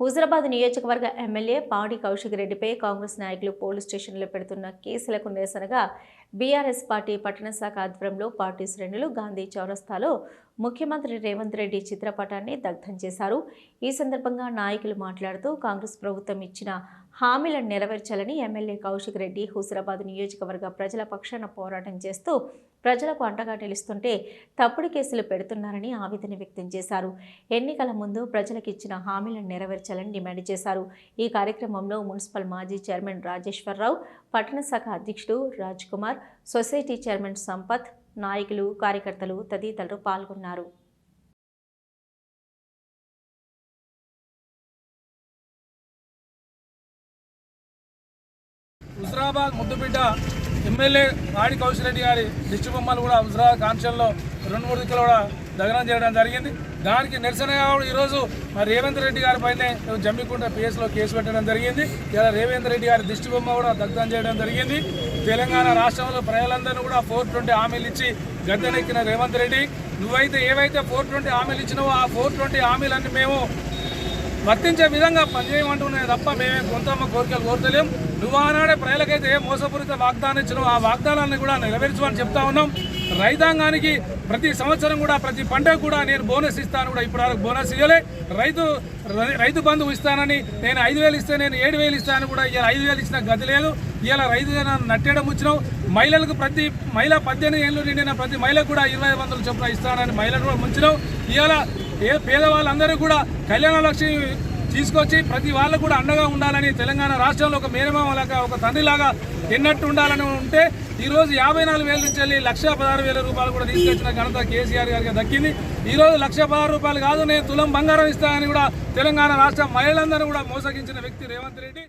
హుజరాబాద్ నియోజకవర్గ ఎమ్మెల్యే పాడి కౌశిక్ రెడ్డిపై కాంగ్రెస్ నాయకులు పోలీస్ స్టేషన్లో పెడుతున్న కేసులకు నిరసనగా బీఆర్ఎస్ పార్టీ పట్టణ శాఖ ఆధ్వర్యంలో పార్టీ శ్రేణులు గాంధీ చౌరస్తాలో ముఖ్యమంత్రి రేవంత్ రెడ్డి చిత్రపటాన్ని దగ్ధం చేశారు. ఈ సందర్భంగా నాయకులు మాట్లాడుతూ కాంగ్రెస్ ప్రభుత్వం ఇచ్చిన హామీలను నెరవేర్చాలని ఎమ్మెల్యే కౌశిక్ రెడ్డి హుసరాబాద్ నియోజకవర్గ ప్రజల పక్షాన పోరాటం చేస్తూ ప్రజలకు అండగా నిలుస్తుంటే తప్పుడు కేసులు పెడుతున్నారని ఆవేదన వ్యక్తం చేశారు. ఎన్నికల ముందు ప్రజలకు ఇచ్చిన హామీలను నెరవేర్చాలని డిమాండ్ చేశారు. ఈ కార్యక్రమంలో మున్సిపల్ మాజీ చైర్మన్ రాజేశ్వరరావు పట్టణ శాఖ అధ్యక్షుడు రాజ్ కుమార్ సొసైటీ చైర్మన్ సంపత్ నాయకులు కార్యకర్తలు తదితరులు పాల్గొన్నారు. హుజరాబాద్ ముద్దుబిడ్డ ఎమ్మెల్యే ఆడి కౌశిరెడ్డి గారి దిష్టి బొమ్మలు కూడా హుజరాబాద్ కాన్షన్లో రెండు మూడు దిక్కులు కూడా దగనం చేయడం జరిగింది. దానికి నిరసనగా కూడా ఈరోజు మరి రేవంత్ రెడ్డి గారి పైనే జమ్మికుంట పిఎస్లో కేసు పెట్టడం జరిగింది. ఇలా రేవంత్ రెడ్డి గారి దిష్టి బొమ్మ కూడా దగ్ధం చేయడం జరిగింది. తెలంగాణ రాష్ట్రంలో ప్రజలందరినీ కూడా ఫోర్ ట్వంటీ హామీలు ఇచ్చి గద్దెనెక్కిన రేవంత్ రెడ్డి. నువ్వైతే ఏవైతే ఫోర్ ట్వంటీ హామీలు ఇచ్చినావో ఆ ఫోర్ ట్వంటీ హామీలన్నీ మేము వర్తించే విధంగా పనిచేయమంటున్నాయి తప్ప మేమే కొంతమ్మ కోరికలు కోరతలేం. నువ్వు ఆనాడే ప్రజలకైతే ఏ మోసపూరిత వాగ్దానం ఇచ్చినావు ఆ వాగ్దానాన్ని కూడా నెరవేర్చమని చెప్తా ఉన్నాం. రైతాంగానికి ప్రతి సంవత్సరం కూడా ప్రతి పంటకు కూడా నేను బోనస్ ఇస్తాను కూడా ఇప్పుడు వరకు బోనస్ ఇవ్వలే రైతు రై- రైతు బంధువు ఇస్తానని నేను ఐదు వేలు ఇస్తే నేను ఏడు వేలు ఇస్తాను కూడా ఇలా ఐదు వేలు ఇచ్చిన గది లేదు. ఇలా రైతు నట్టేయడం వచ్చినావు మహిళలకు ప్రతి మహిళ పద్దెనిమిది ఏళ్ళు నిండిన ప్రతి మహిళకు కూడా ఇరవై వందల చొప్పున ఇస్తానని మహిళలు కూడా ముంచినావు. ఇలా ఏ పేదవాళ్ళందరూ కూడా కళ్యాణ లక్ష్మి తీసుకొచ్చి ప్రతి వాళ్ళకు కూడా అండగా ఉండాలని తెలంగాణ రాష్ట్రంలో ఒక మేనమామలాగా ఒక తండ్రిలాగా ఎన్నట్టు ఉండాలని ఉంటే ఈరోజు యాభై నాలుగు వేల నుంచి వెళ్ళి లక్ష పదహారు వేల రూపాయలు కూడా తీసుకొచ్చిన ఘనత కేసీఆర్ గారికి దక్కింది. ఈ రోజు లక్ష పదహారు రూపాయలు కాదు నేను తులం బంగారం ఇస్తానని కూడా తెలంగాణ రాష్ట్ర మహిళలందరూ కూడా మోసగించిన వ్యక్తి రేవంత్ రెడ్డి.